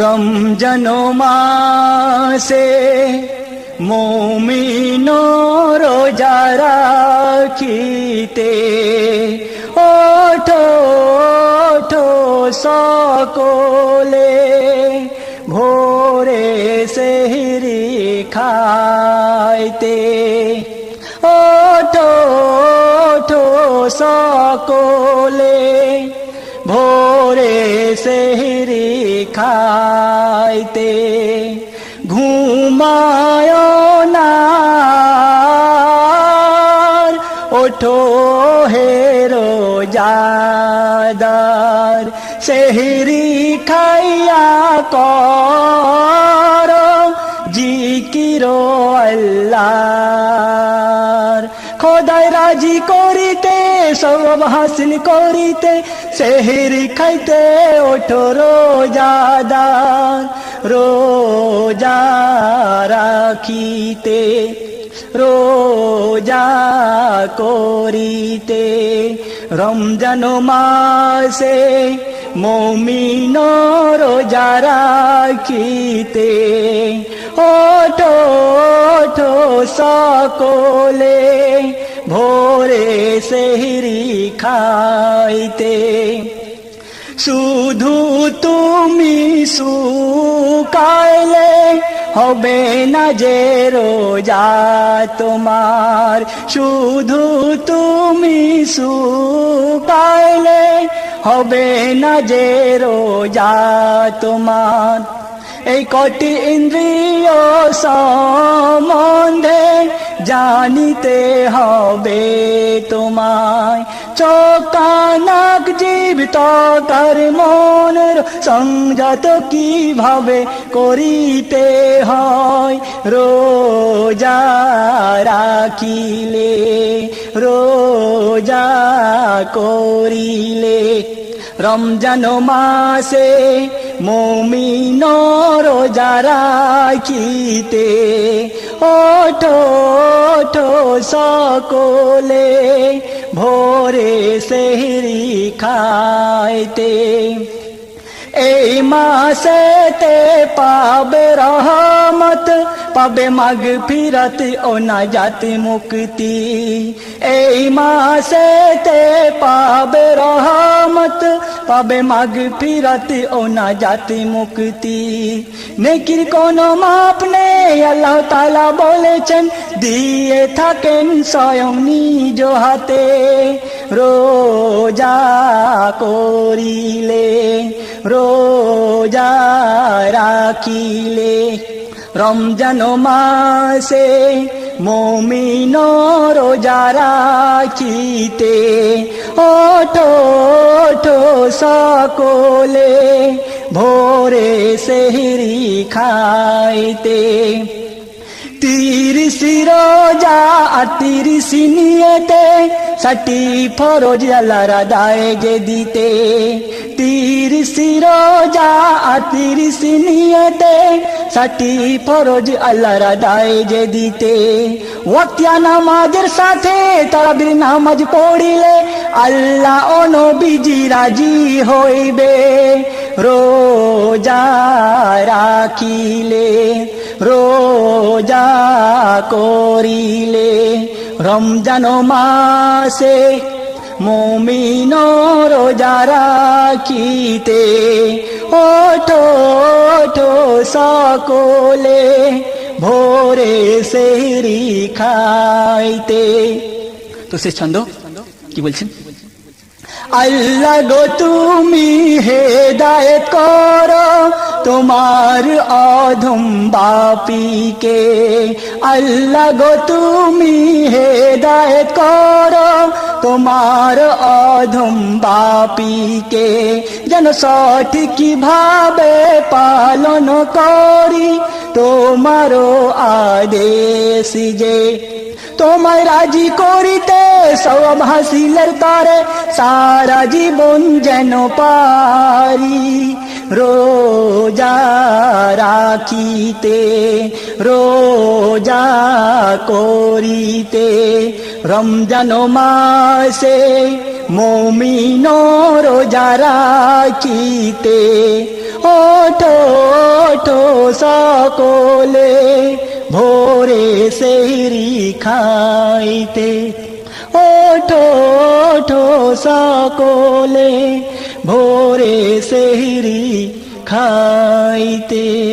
রমজান মাসে মোমিন রোজা রাখিতে। ওঠো ওঠো সকলে, ভোরে সেহরি খাইতে। ওঠো ওঠো সকলে, ভোরে সেহরি খাইতে ঘুমায় না ওঠো হেরো যাদার সেহরি খাইয়া কর জিকিরো আল্লাহর খোদায় রাজি করিতে সব হাসিল করিতে, সেহরি খাইতে ওঠো রোজাদার, রোজা রাখিতে, রোজা করিতে। রমজান মাসে মমিন রোজা রাখিতে, ওঠো ওঠো সকলে। সেহরি খাইতে। শুধু তুমি সুকাইলে হবে না যে রোজা তোমার। শুধু তুমি সুকাইলে হবে না যে রোজা তোমার। এই কটি ইন্দ্রিয় সম্বন্ধে জানিতে হবে তোমায়। চোকানাক জীব তকার মনের সংযত কীভাবে করিতে হয়? রোজা রাখিলে, রোজা করিলে রমজান মাসে মমিন রোজা রাখিতে ওঠো ওঠো সকলে, ভোরে সেহরি খাইতে। এই মাসেতে পাবে রহমত, পাবে মাগ ফিরত ও না জাতি মুক্তি। এই মাসেতে পাবে রহমত, পাবে মাগ ফিরত ও না জাতি মুক্তি। নেকির কোনো মাপ নেই তালা বলেছেন, দিয়ে থাকেন স্বয়ং নিজ হাতে। রোজা করিলে, রোজা রাখিলে। রমজান মাসে মমিন রোজা রাখিতে ওঠো ওঠো সকলে ভোরে সেহরি খাইতে। নামাজের সাথে তারাবির নামাজ পড়িলে আল্লাহ ও নবীজি রাজি হইবে। রোজা রাখিলে রোজা করিলে রমজান মাসে মমিন রোজা রাখিতে ওঠো ওঠো সকলে ভোরে সেহরি খাইতে। তো সে ছন্দ কি বলছেন? আল্লাহ গো, তুমি হেদায়ত করো তোমার অধম বাপিকে। আল্লাহ গো, তুমি হেদায়ত করো তোমার অধম বাপিকে। যেন সঠিক ভাবে পালন করি তোমারও আদেশ যে তোমায় রাজি করিতে সব হাসিলের তারে সারা জীবন যেন পারি। রোজা রাখিতে, রোজা করিতে রমজান মাসে মমিন রোজা রাখিতে। ওঠো সকলে ভোরে সেহরি খাইতে। ওঠো ওঠো সকলে ভোরে সেহরি খাইতে।